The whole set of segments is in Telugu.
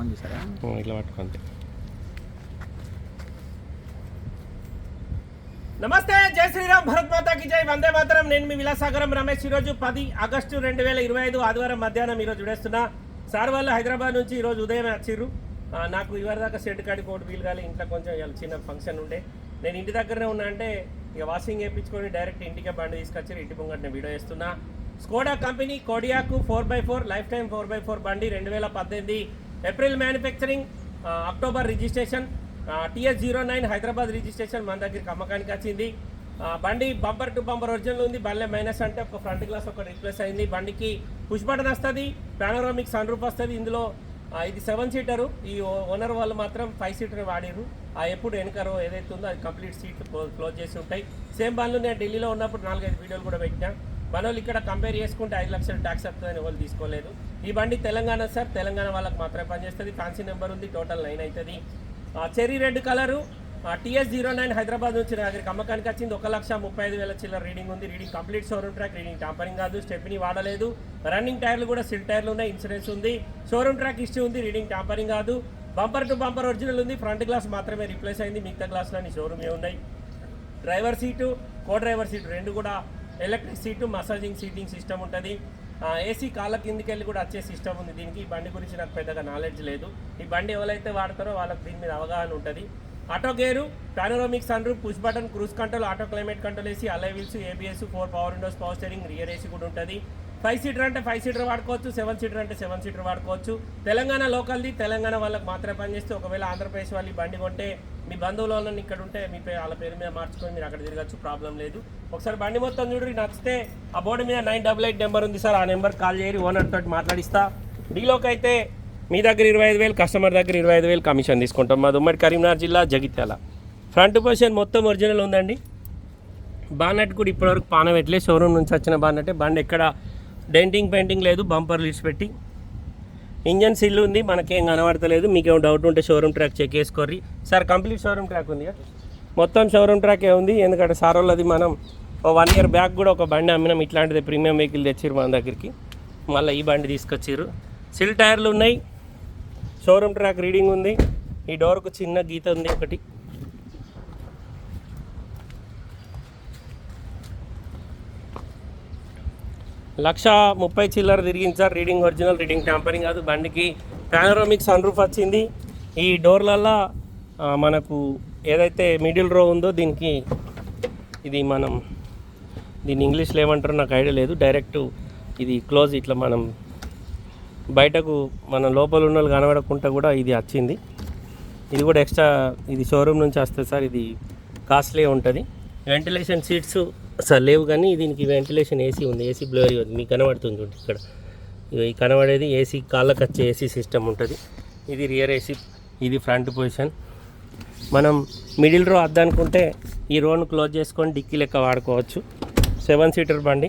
ఆన్ చేశారా? ఇట్లా పట్టుకుంటే నమస్తే జై శ్రీరామ్ భరత్ మాతాకి జై. వందే మాతరం. నేను మీ విలాసాగరం రమేష్. ఈరోజు పది ఆగస్టు రెండు వేల ఇరవై ఐదు ఆదివారం మధ్యాహ్నం ఈరోజు విడేస్తున్నా. సార్ వాళ్ళు హైదరాబాద్ నుంచి ఈరోజు ఉదయం వచ్చిర్రు. నాకు ఇవరి దాకా షెడ్ కాడి కోటి వీలు కాలి ఇంట్లో కొంచెం ఇవాళ చిన్న ఫంక్షన్ ఉండే. నేను ఇంటి దగ్గరనే ఉన్నా అంటే ఇక వాషింగ్ వేయించుకొని డైరెక్ట్ ఇంటికే బండి తీసుకొచ్చి ఇంటి ముంగట నేను వీడియో చేస్తున్నా. Skoda company Kodiaq four by four lifetime four by four బండి రెండు వేల పద్దెనిమిది. April manufacturing October registration TS zero nine Hyderabad registration మన దగ్గరికి అమ్మకానికి వచ్చింది. Uh, బండి బంపర్ టు బంపర్ ఒరిజినల్ ఉంది. బండ్లే మైనస్ అంటే ఒక ఫ్రంట్ గ్లాస్ ఒక రిప్లేస్ అయింది. బండికి పుష్ బటన్ వస్తుంది. పానోరామిక్ సన్ రూఫ్ వస్తుంది. ఇందులో uh, ఇది సెవెన్ సీటరు ఈ ఓనర్ వాళ్ళు మాత్రం ఫైవ్ సీటర్ వాడిరు ఆ ఎప్పుడు వెనకరో ఏదైతే ఉందో అది కంప్లీట్ సీట్ క్లోజ్ చేసి ఉంటాయి. సేమ్ బండ్లు నేను ఢిల్లీలో ఉన్నప్పుడు నాలుగైదు వీడియోలు కూడా పెట్టినా. మన వాళ్ళు ఇక్కడ కంపేర్ చేసుకుంటే ఐదు లక్షలు ట్యాక్స్ వస్తుందని వాళ్ళు తీసుకోలేదు. ఈ బండి తెలంగాణ సార్ తెలంగాణ వాళ్ళకి మాత్రమే పనిచేస్తుంది. ఫ్యాన్సీ నెంబర్ ఉంది టోటల్ నైన్ అవుతుంది ఆ cherry red colour TS zero nine Hyderabad నుంచి నా దగ్గరికి అమ్మకానికి వచ్చింది. ఒక లక్ష ముప్పై ఐదు వేల చిల్లర రీడింగ్ ఉంది. Reading complete showroom track reading tampering కాదు స్టెప్ని వాడలేదు. రన్నింగ్ టైర్లు కూడా సిల్ టైర్లు ఉన్నాయి ఇన్సూరెన్స్ ఉంది. షోరూమ్ ట్రాక్ హిస్టరీ ఉంది రీడింగ్ టాంపరింగ్ కాదు. బంపర్ టు బంపర్ ఒరిజినల్ ఉంది. ఫ్రంట్ గ్లాస్ మాత్రమే రిప్లేస్ అయింది. మిగతా గ్లాసులన్నీ షోరూమే ఉన్నాయి. Driver seat co driver seat రెండు కూడా electric seat massaging seating system ఉంటుంది. ఏసీ కాళ్ళ కిందికి వెళ్ళి కూడా వచ్చే సిస్టమ్ ఉంది. దీనికి ఈ బండి గురించి నాకు పెద్దగా నాలెడ్జ్ లేదు. ఈ బండి ఎవరైతే వాడతారో వాళ్ళకి దీని మీద అవగాహన ఉంటుంది. Auto gear panoramic sunroof push button cruise control auto climate control AC alloy wheels ABS four power windows power steering rear AC కూడా ఉంటుంది. ఫైవ్ సీటర్ అంటే ఫైవ్ సీటర్ వాడుకోవచ్చు సెవెన్ సీటర్ అంటే సెవెన్ సీటర్ వాడుకోవచ్చు. తెలంగాణ లోకల్ది తెలంగాణ వాళ్ళకి మాత్రమే పనిచేస్తే ఒకవేళ ఆంధ్రప్రదేశ్ వాళ్ళు బండి కొంటే మీ బంధువుల వాళ్ళని ఇక్కడ ఉంటే మీ పే వాళ్ళ పేరు మీద మార్చుకొని మీరు అక్కడ తిరగచ్చు ప్రాబ్లం లేదు. ఒకసారి బండి మొత్తం చూడండి నచ్చితే ఆ బోర్డు మీద నైన్ డబల్ ఎయిట్ నెంబర్ ఉంది సార్ ఆ నెంబర్ కాల్ చేయరు ఓనర్ తోటి మాట్లాడిస్తా. డీలోకి అయితే మీ దగ్గర ఇరవై ఐదు వేలు కస్టమర్ దగ్గర ఇరవై ఐదు వేలు కమిషన్ తీసుకుంటాం. మాది ఉమ్మడి కరీంనగర్ జిల్లా జగిత్యాల. ఫ్రంట్ పొజిషన్ మొత్తం ఒరిజినల్ ఉందండి. బానట్ కూడా ఇప్పటివరకు పాన పెట్టలే షోరూమ్ నుంచి వచ్చిన బానట్టే. బండి ఎక్కడ డెంటింగ్ పెయింటింగ్ లేదు బంపర్ లీడ్స్ పెట్టి. ఇంజన్ సిల్ ఉంది మనకేం కనబడతలేదు మీకు ఏమైనా డౌట్ ఉంటే షోరూమ్ ట్రాక్ చెక్ చేసుకోర్రి. సార్ కంప్లీట్ షోరూమ్ ట్రాక్ ఉంది మొత్తం షోరూమ్ ట్రాకే ఉంది ఎందుకంటే సార్ వాళ్ళది మనం ఓ వన్ ఇయర్ బ్యాక్ కూడా ఒక బండి అమ్మినాం ఇట్లాంటిది ప్రీమియం వెహికల్ తెచ్చిర్రు మన దగ్గరికి. మళ్ళీ ఈ బండి తీసుకొచ్చిర్రు. సిల్ టైర్లు ఉన్నాయి షోరూమ్ ట్రాక్ రీడింగ్ ఉంది ఈ డోర్కు చిన్న గీత ఉంది ఒకటి. లక్ష ముప్పై చిల్లర తిరిగింది sir. Reading original reading tampering కాదు. బండికి పానోరామిక్ సన్ రూఫ్ వచ్చింది. ఈ డోర్లల్లో మనకు ఏదైతే మిడిల్ రో ఉందో దీనికి ఇది మనం దీన్ని ఇంగ్లీష్లో ఏమంటారో నాకు ఐడియా లేదు. డైరెక్ట్ ఇది క్లోజ్ ఇట్లా మనం బయటకు మన లోపల ఉన్న వాళ్ళు కనబడకుండా కూడా ఇది వచ్చింది. ఇది కూడా ఎక్స్ట్రా ఇది షోరూమ్ నుంచి వస్తుంది సార్ ఇది కాస్ట్లీ ఉంటుంది. వెంటిలేషన్ సీట్స్ సార్ లేవు కానీ దీనికి వెంటిలేషన్ ఏసీ ఉంది ఏసీ బ్లోరీ ఉంది. మీకు కనబడుతుంది ఇక్కడ. ఇవి కనబడేది ఏసీ కాళ్ళకి వచ్చే ఏసీ సిస్టమ్ ఉంటుంది. ఇది రియర్ ఏసీ ఇది ఫ్రంట్ పొజిషన్. మనం మిడిల్ రో వద్దనుకుంటే ఈ రోను క్లోజ్ చేసుకొని డిక్కీ లెక్క వాడుకోవచ్చు. సెవెన్ సీటర్ బండి.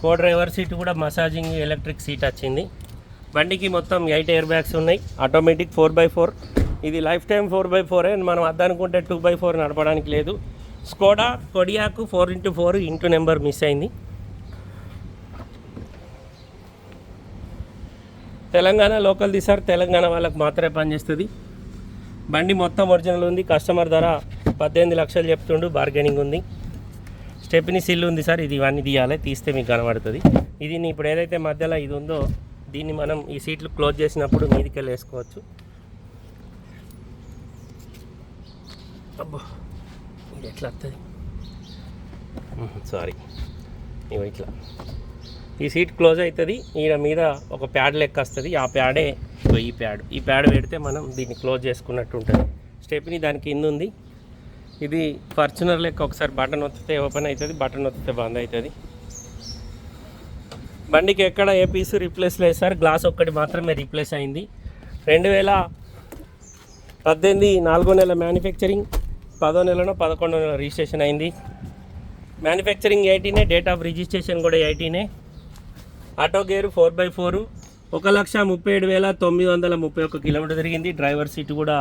కో డ్రైవర్ సీట్ కూడా మసాజింగ్ ఎలక్ట్రిక్ సీట్ వచ్చింది. బండికి మొత్తం ఎయిట్ ఎయిర్ బ్యాగ్స్ ఉన్నాయి. Automatic four by four. ఇది లైఫ్ టైం ఫోర్ బై ఫోరే మనం అద్దనుకుంటే టూ బై ఫోర్ నడపడానికి లేదు. Skoda Kodiaq four into four into number miss అయింది. తెలంగాణ లోకల్ సార్ తెలంగాణ వాళ్ళకి మాత్రమే పనిచేస్తుంది. బండి మొత్తం ఒరిజినల్ ఉంది కస్టమర్ ధర పద్దెనిమిది లక్షలు చెప్తుండు బార్గెనింగ్ ఉంది. స్టెప్ని సిల్ ఉంది సార్ ఇది ఇవన్నీ తీయాలి తీస్తే మీకు కనబడుతుంది. ఇది ఇప్పుడు ఏదైతే మధ్యలో ఇది ఉందో దీన్ని మనం ఈ సీట్లు క్లోజ్ చేసినప్పుడు మీదికి వెళ్ళి వేసుకోవచ్చు. అబ్బో ఇది ఎట్లా వస్తుంది సారీ. ఇవి ఇట్లా. ఈ సీట్ క్లోజ్ అవుతుంది ఈడ మీద ఒక ప్యాడ్ లెక్క వస్తుంది ఆ ప్యాడే ఈ ప్యాడ్. ఈ ప్యాడ్ పెడితే మనం దీన్ని క్లోజ్ చేసుకున్నట్టు ఉంటుంది. స్టెప్ని దానికి కింద ఉంది. ఇది ఫార్చునర్ లెక్క ఒకసారి బటన్ ఒత్తితే ఓపెన్ అవుతుంది బటన్ ఒత్తితే బంద్ అవుతుంది బండికి ఎక్కడ ఏ పీసు రీప్లేస్ లేదు సార్ గ్లాస్ ఒక్కటి మాత్రమే రీప్లేస్ అయింది. రెండు వేల పద్దెనిమిది నాలుగో నెల మ్యానుఫ్యాక్చరింగ్ పదో నెలలో పదకొండో నెల రిజిస్ట్రేషన్ అయింది. మ్యానుఫ్యాక్చరింగ్ ఎయిటీనే డేట్ ఆఫ్ రిజిస్ట్రేషన్ కూడా ఎయిటీనే auto gear four by four ఒక లక్ష ముప్పై ఏడు వేల తొమ్మిది వందల ముప్పై ఒక్క కిలోమీటర్ తిరిగింది. డ్రైవర్ సీటు కూడా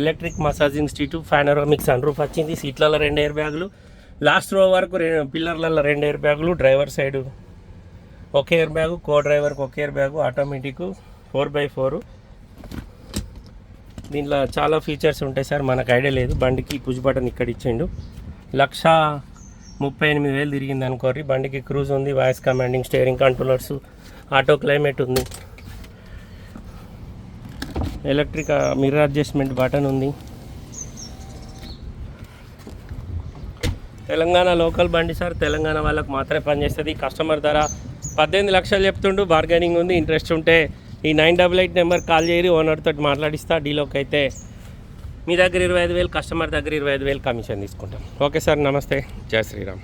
electric massaging seat panoramic sunroof వచ్చింది. సీట్లలో రెండు ఎయిర్ బ్యాగులు లాస్ట్ రో వరకు రెండు పిల్లర్లలో రెండు ఎయిర్ బ్యాగులు డ్రైవర్ సైడు ఒక ఎయిర్ బ్యాగు కో డ్రైవర్కి ఒక air bag automatic four by four. దీంట్లో చాలా ఫీచర్స్ ఉంటాయి సార్ మనకు ఐడియా లేదు. బండికి పుష్ బటన్ ఇక్కడ ఇచ్చిండు. లక్ష ముప్పై ఎనిమిది వేలు తిరిగింది అనుకోరి బండికి క్రూజ్ ఉంది voice commanding steering controllers auto climate ఉంది. ఎలక్ట్రిక్ మిర్రర్ అడ్జస్ట్మెంట్ బటన్ ఉంది. తెలంగాణ లోకల్ బండి సార్ తెలంగాణ వాళ్ళకి మాత్రమే పనిచేస్తుంది. కస్టమర్ ధర పద్దెనిమిది లక్షలు చెప్తుండు బార్గెనింగ్ ఉంది ఇంట్రెస్ట్ ఉంటే ఈ nine double eight number call చేయరు ఓనర్ తోటి మాట్లాడిస్తా డీలోకి అయితే మీ దగ్గర ఇరవై ఐదు వేలు కస్టమర్ దగ్గర ఇరవై ఐదు వేలు కమిషన్ తీసుకుంటాం. ఓకే సార్ నమస్తే. జై శ్రీరామ్.